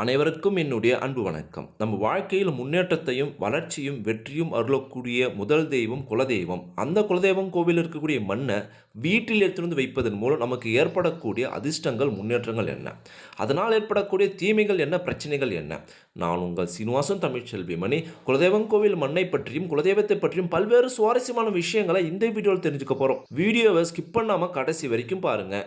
அனைவருக்கும் என்னுடைய அன்பு வணக்கம். நம்ம வாழ்க்கையில் முன்னேற்றத்தையும் வளர்ச்சியும் வெற்றியும் அருளக்கூடிய முதல் தெய்வம் குலதெய்வம். அந்த குலதெய்வம் கோவில் இருக்கக்கூடிய மண்ணை வீட்டில் எடுத்துருந்து வைப்பதன் மூலம் நமக்கு ஏற்படக்கூடிய அதிர்ஷ்டங்கள் முன்னேற்றங்கள் என்ன? அதனால் ஏற்படக்கூடிய தீமைகள் என்ன? பிரச்சனைகள் என்ன? நான் உங்கள் சீனிவாசன் தமிழ்ச்செல்வி மணி குலதெய்வம் கோவில் மண்ணை பற்றியும் குலதெய்வத்தை பற்றியும் பல்வேறு சுவாரஸ்யமான விஷயங்களை இந்த வீடியோவில் தெரிஞ்சுக்க போகிறோம் வீடியோவை ஸ்கிப் பண்ணாமல் கடைசி வரைக்கும் பாருங்கள்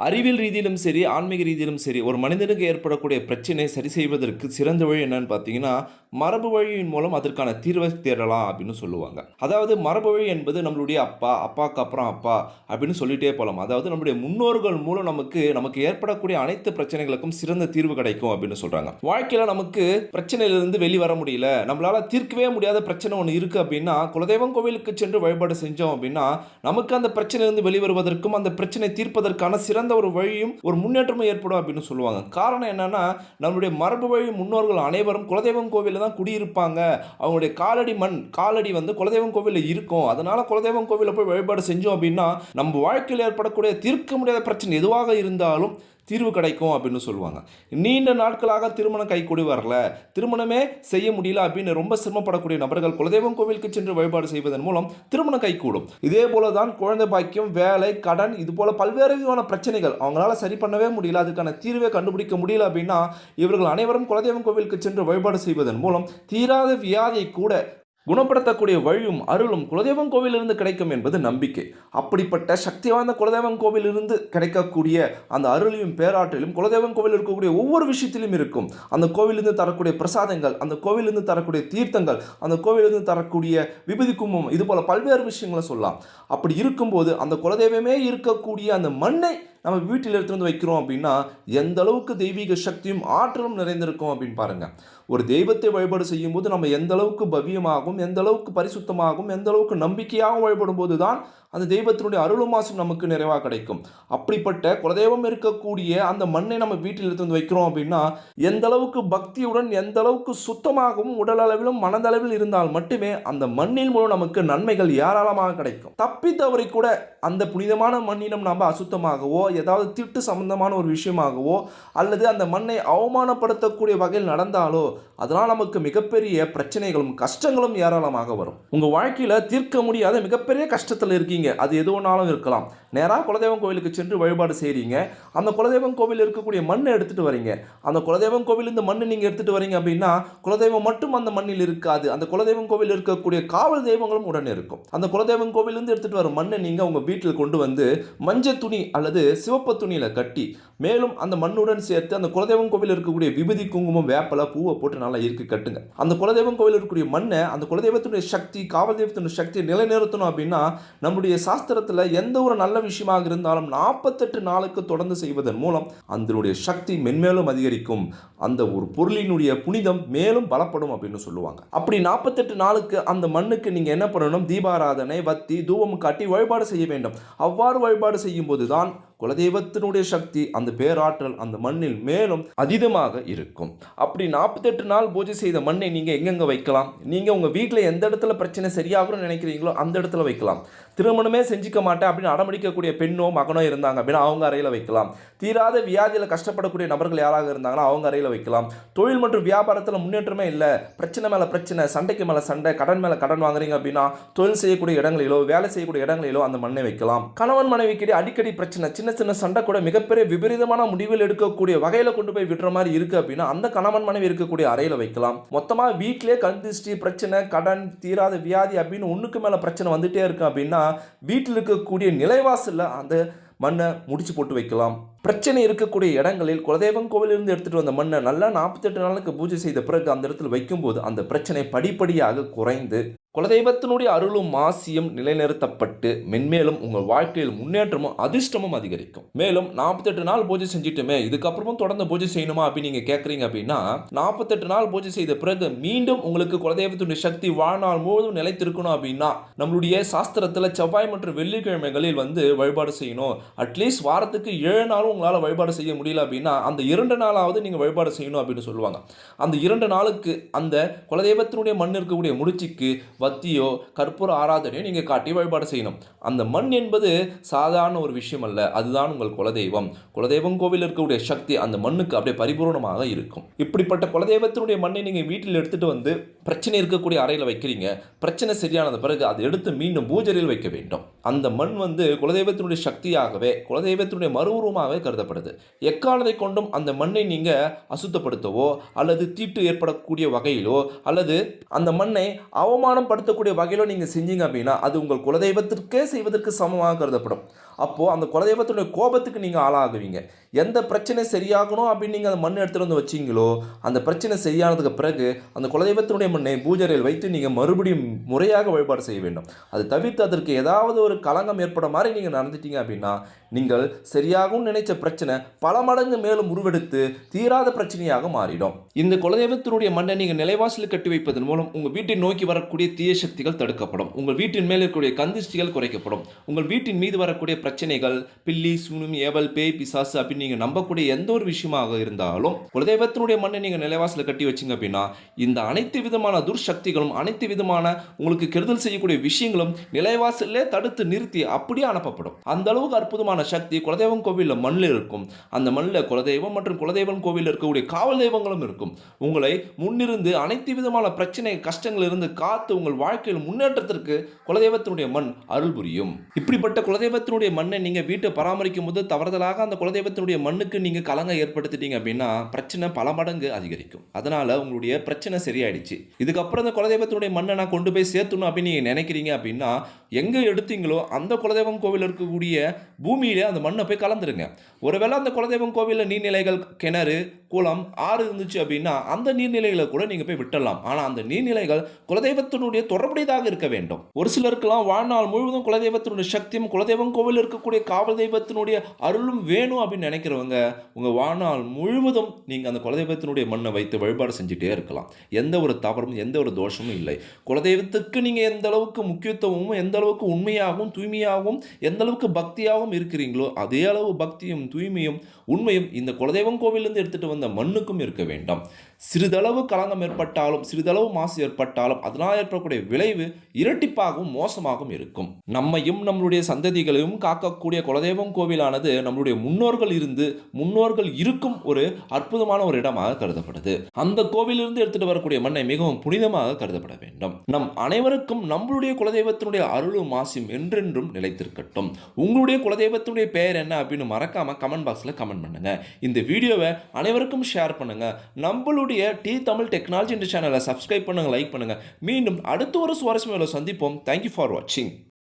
அறிவியல் ரீதியிலும் சரி ஆன்மீக ரீதியிலும் சரி ஒரு மனிதனுக்கு ஏற்படக்கூடிய பிரச்சனை சரி செய்வதற்கு சிறந்த வழி என்னன்னு பார்த்தீங்கன்னா மரபு வழியின் மூலம் அதற்கான தீர்வை தேடலாம் அப்படின்னு சொல்லுவாங்க. அதாவது மரபு வழி என்பது நம்மளுடைய அப்பா அப்பாவுக்கு அப்புறம் அப்பா அப்படின்னு சொல்லிட்டே போகலாம் அதாவது நம்முடைய முன்னோர்கள் மூலம் நமக்கு நமக்கு ஏற்படக்கூடிய அனைத்து பிரச்சனைகளுக்கும் சிறந்த தீர்வு கிடைக்கும் அப்படின்னு சொல்கிறாங்க வாழ்க்கையில் நமக்கு பிரச்சனையிலிருந்து வெளி வர முடியல. நம்மளால் தீர்க்கவே முடியாத பிரச்சனை ஒன்று இருக்குது அப்படின்னா குலதெய்வம் கோவிலுக்கு சென்று வழிபாடு செஞ்சோம் அப்படின்னா நமக்கு அந்த பிரச்சனையிலிருந்து வெளிவருவதற்கும் அந்த பிரச்சனை தீர்ப்பதற்கான சிறந்த சிறந்த ஒரு வழியும் ஒரு முன்னேற்றமும் ஏற்படும் அப்படின்னு சொல்லுவாங்க. காரணம் என்னன்னா நம்மளுடைய மரபு வழி முன்னோர்கள் அனைவரும் குலதெய்வம் கோவிலில் தான் குடியிருப்பாங்க. அவங்களுடைய காலடி மண் காலடி வந்து குலதெய்வம் கோவிலில் இருக்கும். அதனால குலதெய்வம் கோவிலில் போய் வழிபாடு செஞ்சோம் அப்படின்னா நம்ம வாழ்க்கையில் ஏற்படக்கூடிய தீர்க்க முடியாத பிரச்சனை எதுவாக இருந்தாலும் தீர்வு கிடைக்கும் அப்படின்னு சொல்லுவாங்க. நீண்ட நாட்களாக திருமணம் கைக்கூடி வரல. திருமணமே செய்ய முடியல அப்படின்னு ரொம்ப சிரமப்படக்கூடிய நபர்கள் குலதெய்வம் கோவிலுக்கு சென்று வழிபாடு செய்வதன் மூலம் திருமணம் கைகூடும். இதே போல தான் குழந்தை பாக்கியம் வேலை கடன் இது போல பல்வேறு விதமான பிரச்சனைகள் அவங்களால சரி பண்ணவே முடியல. அதுக்கான தீர்வை கண்டுபிடிக்க முடியல அப்படின்னா இவர்கள் அனைவரும் குலதெய்வம் கோவிலுக்கு சென்று வழிபாடு செய்வதன் மூலம் தீராத வியாதியை கூட குணப்படுத்தக்கூடிய வழியும் அருளும் குலதெய்வம் கோவிலிருந்து கிடைக்கும் என்பது நம்பிக்கை. அப்படிப்பட்ட சக்தி வாய்ந்த குலதெய்வம் கோவிலிருந்து கிடைக்கக்கூடிய அந்த அருளையும் பேராற்றலும் குலதெய்வம் கோவில் இருக்கக்கூடிய ஒவ்வொரு விஷயத்திலும் இருக்கும். அந்த கோவிலிருந்து தரக்கூடிய பிரசாதங்கள் அந்த கோவிலிருந்து தரக்கூடிய தீர்த்தங்கள் அந்த கோவிலிருந்து தரக்கூடிய விபதி கும்பம் இது போல பல்வேறு விஷயங்களை சொல்லலாம். அப்படி இருக்கும்போது அந்த குலதெய்வமே இருக்கக்கூடிய அந்த மண்ணை நம்ம வீட்டில் எடுத்துகிட்டு வந்து வைக்கிறோம் அப்படின்னா எந்த அளவுக்கு தெய்வீக சக்தியும் ஆற்றலும் நிறைந்திருக்கும் அப்படின்னு பாருங்கள் ஒரு தெய்வத்தை வழிபாடு செய்யும்போது நம்ம எந்த அளவுக்கு பவ்யமாகவும் எந்த அளவுக்கு பரிசுத்தமாகவும் எந்த அளவுக்கு நம்பிக்கையாகவும் வழிபடும் போது தான் அந்த தெய்வத்தினுடைய அருளுமாசம் நமக்கு நிறைவாக கிடைக்கும். அப்படிப்பட்ட குலதெய்வம் இருக்கக்கூடிய அந்த மண்ணை நம்ம வீட்டில் எடுத்து வந்து வைக்கிறோம் அப்படின்னா எந்த அளவுக்கு பக்தியுடன் எந்த அளவுக்கு சுத்தமாகவும் உடல் அளவிலும் மனதளவில் இருந்தால் மட்டுமே அந்த மண்ணின் மூலம் நமக்கு நன்மைகள் ஏராளமாக கிடைக்கும். தப்பி தவறி கூட அந்த புனிதமான மண்ணினம் நாம் அசுத்தமாகவோ ஏதாவது திட்டு சம்பந்தமான ஒரு விஷயமாகவோ அல்லது அந்த மண்ணை அவமானப்படுத்தக்கூடிய வகையில் நடந்தாலோ அதனால் நமக்கு மிகப்பெரிய பிரச்சனைகளும் கஷ்டங்களும் ஏராளமாக வரும். உங்கள் வாழ்க்கையில் தீர்க்க முடியாத மிகப்பெரிய கஷ்டத்தில் இருக்கீங்க. அது எது ஒன்றாலும் இருக்கலாம். நேராக குலதெய்வம் கோவிலுக்கு சென்று வழிபாடு செய்கிறீங்க அந்த குலதெய்வம் கோவில் இருக்கக்கூடிய மண்ணை எடுத்துகிட்டு வரீங்க. அந்த குலதெய்வம் கோவில் இந்த மண்ணை நீங்கள் எடுத்துகிட்டு வரீங்க அப்படின்னா குலதெய்வம் மட்டும் அந்த மண்ணில் இருக்காது. அந்த குலதெய்வம் கோவில் இருக்கக்கூடிய காவல் தெய்வங்களும் உடனே இருக்கும். அந்த குலதெய்வம் கோவிலேருந்து எடுத்துகிட்டு வர மண்ணை நீங்கள் உங்கள் வீட்டில் கொண்டு வந்து மஞ்சள் துணி அல்லது சிவப்பு துணியில் கட்டி மேலும் அந்த மண்ணுடன் சேர்த்து அந்த குலதெய்வம் கோவில் இருக்கக்கூடிய விபதி குங்குமம் வேப்பலை பூவை போட்டு நல்லா இருக்கு கட்டுங்க. அந்த குலதெய்வம் கோவில் இருக்கக்கூடிய மண்ணை அந்த குலதெய்வத்தினுடைய சக்தி காவல் தெய்வத்தினுடைய சக்தியை நிலைநிறுத்தணும் அப்படின்னா நம்முடைய சாஸ்திரத்தில் எந்த ஒரு நல்ல விஷயமாக இருந்தாலும் நாற்பத்தெட்டு நாளுக்கு தொடர்ந்து செய்வதன் மூலம் அதனுடைய சக்தி மென்மேலும் அதிகரிக்கும். அந்த ஒரு பொருளினுடைய புனிதம் மேலும் பலப்படும் அப்படின்னு சொல்லுவாங்க. அப்படி நாற்பத்தெட்டு நாளுக்கு அந்த மண்ணுக்கு நீங்கள் என்ன பண்ணணும்? தீபாராதனை வத்தி தூபம் காட்டி வழிபாடு செய்ய வேண்டும். அவ்வாறு வழிபாடு செய்யும் போது தான் குலதெய்வத்தினுடைய சக்தி அந்த பேராற்றல் அந்த மண்ணில் மேலும் அதீதமாக இருக்கும். அப்படி நாற்பத்தெட்டு நாள் பூஜை செய்த மண்ணை நீங்கள் எங்கெங்கே வைக்கலாம்? நீங்கள் உங்கள் வீட்டில் எந்த இடத்துல பிரச்சனை சரியாகணும்னு நினைக்கிறீங்களோ அந்த இடத்துல வைக்கலாம். திருமணமே செஞ்சுக்க மாட்டேன் அப்படின்னு அடம்பிடிக்கக்கூடிய பெண்ணோ மகனோ இருந்தாங்க அப்படின்னா அவங்க அறையில் வைக்கலாம். தீராத வியாதியில் கஷ்டப்படக்கூடிய நபர்கள் யாராக இருந்தாங்கன்னா அவங்க அறையில் வைக்கலாம். தொழில் மற்றும் வியாபாரத்தில் முன்னேற்றமே இல்லை. பிரச்சனை மேலே பிரச்சனை சண்டைக்கு மேலே சண்டை கடன் மேலே கடன் வாங்குறீங்க அப்படின்னா தொழில் செய்யக்கூடிய இடங்களிலோ வேலை செய்யக்கூடிய இடங்களிலோ அந்த மண்ணை வைக்கலாம். கணவன் மனைவிக்கிடையே அடிக்கடி பிரச்சனை சின்ன சின்ன சண்டை கூட மிகப்பெரிய விபரீதமான முடிவில் எடுக்கக்கூடிய வகையில் கொண்டு போய் விடுற மாதிரி இருக்கு அப்படின்னா அந்த கணவன் மனைவி இருக்கக்கூடிய அறையில் வைக்கலாம். மொத்தமாக வீட்டிலே கண் திருஷ்டி பிரச்சனை கடன் தீராத வியாதி அப்படின்னு ஒன்றுக்கு மேலே பிரச்சனை வந்துட்டே இருக்கு அப்படின்னா வீட்டில் இருக்கக்கூடிய நிலைவாசலில் அந்த மண்ணை முடிச்சு போட்டு வைக்கலாம். பிரச்சனை இருக்கக்கூடிய இடங்களில் குலதெய்வம் கோவிலிருந்து எடுத்துகிட்டு வந்த மண்ணை நல்லா நாற்பத்தெட்டு நாளுக்கு பூஜை செய்த பிறகு அந்த இடத்துல வைக்கும்போது அந்த பிரச்சனை படிப்படியாக குறைந்து குலதெய்வத்தினுடைய அருளும் மாசியும் நிலைநிறுத்தப்பட்டு மென்மேலும் உங்கள் வாழ்க்கையில் முன்னேற்றமும் அதிர்ஷ்டமும் அதிகரிக்கும். மேலும் நாற்பத்தெட்டு நாள் பூஜை செஞ்சுட்டுமே இதுக்கப்புறமும் தொடர்ந்து பூஜை செய்யணுமா அப்படின்னு நீங்கள் கேட்குறீங்க அப்படின்னா நாற்பத்தெட்டு நாள் பூஜை செய்த பிறகு மீண்டும் உங்களுக்கு குலதெய்வத்தினுடைய சக்தி வாழ்நாள் முழுவதும் நிலைத்திருக்கணும் அப்படின்னா நம்மளுடைய சாஸ்திரத்தில் செவ்வாய் மற்றும் வெள்ளிக்கிழமைகளில் வந்து வழிபாடு செய்யணும். அட்லீஸ்ட் வாரத்துக்கு ஏழு நாளும் உங்களால் வழிபாடு செய்ய முடியல அப்படின்னா அந்த இரண்டு நாளாவது நீங்கள் வழிபாடு செய்யணும் அப்படின்னு சொல்லுவாங்க. அந்த இரண்டு நாளுக்கு அந்த குலதெய்வத்தினுடைய மண் இருக்கக்கூடிய முடிச்சுக்கு வத்தியோ கற்பூர ஆராதனையோ நீங்கள் காட்டி வழிபாடு செய்யணும். அந்த மண் என்பது சாதாரண ஒரு விஷயம் அல்ல. அதுதான் உங்கள் குலதெய்வம். குலதெய்வம் கோவில் இருக்கக்கூடிய சக்தி அந்த மண்ணுக்கு அப்படியே பரிபூர்ணமாக இருக்கும். இப்படிப்பட்ட குலதெய்வத்தினுடைய மண்ணை நீங்கள் வீட்டில் எடுத்துகிட்டு வந்து பிரச்சனை இருக்கக்கூடிய அறையில் வைக்கிறீங்க. பிரச்சனை சரியானது பிறகு அதை எடுத்து மீண்டும் பூஜையில் வைக்க வேண்டும். அந்த மண் வந்து குலதெய்வத்தினுடைய சக்தியாகவே குலதெய்வத்தினுடைய மறுவுருவமாகவே கருதப்படுது. எக்காலத்தை கொண்டும் அந்த மண்ணை நீங்கள் அசுத்தப்படுத்தவோ அல்லது தீட்டு ஏற்படக்கூடிய வகையிலோ அல்லது அந்த மண்ணை அவமானப்படுத்தக்கூடிய வகையிலோ நீங்கள் செஞ்சீங்க அப்படின்னா அது உங்கள் குலதெய்வத்திற்கே செய்வதற்கு சமமாக கருதப்படும். அப்போது அந்த குலதெய்வத்தினுடைய கோபத்துக்கு நீங்கள் ஆளாகுவீங்க. எந்த பிரச்சனை சரியாகணும் அப்படின்னு நீங்கள் அந்த மண் எடுத்துகிட்டு வந்து வச்சிங்களோ அந்த பிரச்சனை சரியானதுக்கு பிறகு அந்த குலதெய்வத்தினுடைய மண்ணை பூஜரையில் வைத்து நீங்கள் மறுபடியும் முறையாக வழிபாடு செய்ய வேண்டும். அது தவிர்த்து அதற்கு ஏதாவது ஒரு களங்கம் ஏற்பட மாதிரி நீங்கள் நடந்துட்டீங்க அப்படின்னா நீங்கள் சரியாகவும் நினைச்ச பிரச்சனை பல மடங்கு மேலும் உருவெடுத்து தீராத பிரச்சனையாக மாறிடும். இந்த குலதெய்வத்தினுடைய மண்ணை நீங்கள் நிலைவாசலில் கட்டி வைப்பதன் மூலம் உங்கள் வீட்டை நோக்கி வரக்கூடிய தீய சக்திகள் தடுக்கப்படும். உங்கள் வீட்டின் மேல் இருக்கக்கூடிய கந்திஷ்டிகள் குறைக்கப்படும். உங்கள் வீட்டின் மீது வரக்கூடிய பிரச்சனைகள் பில்லி சூனும் ஏவல் பேய் பிசாசு அப்படின்னு நீங்கள் நம்பக்கூடிய எந்த ஒரு விஷயமாக இருந்தாலும் குலதெய்வத்தினுடைய மண்ணை நீங்கள் நிலைவாசலில் கட்டி வச்சிங்க அப்படின்னா இந்த அனைத்து விதமான துர்சக்திகளும் அனைத்து விதமான உங்களுக்கு கெடுதல் செய்யக்கூடிய விஷயங்களும் நிலைவாசல்லே தடுத்து நிறுத்தி அப்படியே அனுப்பப்படும். அந்த அளவுக்கு அற்புதமான சக்தி குலதெய்வம் கோவிலில் மண்ணில் இருக்கும். அந்த மண்ணில் குலதெய்வம் மற்றும் குலதெய்வம் கோவிலில் இருக்கக்கூடிய காவல் தெய்வங்களும் இருக்கும். உங்களை முன்னிருந்து அனைத்து விதமான பிரச்சனை கஷ்டங்களிலிருந்து காத்து உங்கள் வாழ்க்கையில் முன்னேற்றத்திற்கு குலதெய்வத்தினுடைய மண் அருள் புரியும். இப்படிப்பட்ட குலதெய்வத்தினுடைய மண்ணை நீங்கள் வீட்டை பராமரிக்கும் போது தவறுதலாக அந்த குலதெய்வத்தினுடைய மண்ணுக்கு நீங்கள் கலங்க ஏற்படுத்திட்டீங்க அப்படின்னா பிரச்சனை பல மடங்கு அதிகரிக்கும். அதனால் உங்களுடைய பிரச்சனை சரியாயிடுச்சு. இதுக்கப்புறம் அந்த குலதெய்வத்தினுடைய மண்ணை நான் கொண்டு போய் சேர்த்தணும் அப்படின்னு நீங்கள் நினைக்கிறீங்க அப்படின்னா எங்கே எடுத்தீங்களோ அந்த குலதெய்வம் கோவில் இருக்கக்கூடிய பூமியில் அந்த மண்ணை போய் கலந்துருங்க. ஒருவேளை அந்த குலதெய்வம் கோவிலில் நீர்நிலைகள் கிணறு குளம் ஆறு இருந்துச்சு அப்படின்னா அந்த நீர்நிலைகளை கூட நீங்கள் போய் விட்டுடலாம். ஆனால் அந்த நீர்நிலைகள் குலதெய்வத்தினுடைய தொடர்புடையதாக இருக்க வேண்டும். ஒரு சிலருக்கெல்லாம் வாழ்நாள் முழுவதும் குலதெய்வத்தினுடைய சக்தியும் குலதெய்வம் கோவில் இருக்கக்கூடிய காவல் தெய்வத்தினுடைய அருளும் வேணும் அப்படின்னு நினைக்கிறவங்க உங்கள் வாழ்நாள் முழுவதும் நீங்கள் அந்த குலதெய்வத்தினுடைய மண்ணை வைத்து வழிபாடு செஞ்சுட்டே இருக்கலாம். எந்த ஒரு தவறும் எந்த ஒரு தோஷமும் இல்லை. குலதெய்வத்துக்கு நீங்கள் எந்த அளவுக்கு முக்கியத்துவமும் எந்த அளவுக்கு உண்மையாகவும் தூய்மையாகவும் எந்த அளவுக்கு பக்தியாகவும் இருக்கிறீங்களோ அதே அளவு பக்தியும் தூய்மையும் உண்மையும் இந்த குலதெய்வம் கோவிலேருந்து எடுத்துகிட்டு வந்த மண்ணுக்கும் இருக்க வேண்டாம். சிறிதளவு களங்கம் ஏற்பட்டாலும் சிறிதளவு மாசு ஏற்பட்டாலும் அதனால் ஏற்படக்கூடிய விளைவு இரட்டிப்பாகவும் மோசமாகவும் இருக்கும். நம்மையும் நம்மளுடைய சந்ததிகளையும் காக்கக்கூடிய குலதெய்வம் கோவிலானது நம்மளுடைய முன்னோர்கள் இருந்து முன்னோர்கள் இருக்கும் ஒரு அற்புதமான ஒரு இடமாக கருதப்படுது. அந்த கோவிலிருந்து எடுத்துட்டு வரக்கூடிய மண்ணை மிகவும் புனிதமாக கருதப்பட வேண்டும். நம் அனைவருக்கும் நம்மளுடைய குலதெய்வத்தினுடைய அருளும் மாசியும் என்றென்றும் நிலைத்திருக்கட்டும். உங்களுடைய குலதெய்வத்தினுடைய பெயர் என்ன அப்படின்னு மறக்காம கமெண்ட் பாக்ஸில் கமெண்ட் பண்ணுங்க. இந்த வீடியோவை அனைவருக்கும் ஷேர் பண்ணுங்க. நம்மளுடைய டி தமிழ் டெக்னாலஜி என்ற சேனலை சப்ஸ்கிரைப் பண்ணுங்க லைக் பண்ணுங்க. மீண்டும் அடுத்த ஒரு சுவாரஸ்யமான சந்திப்போம். தேங்க்யூ ஃபார் வாட்சிங்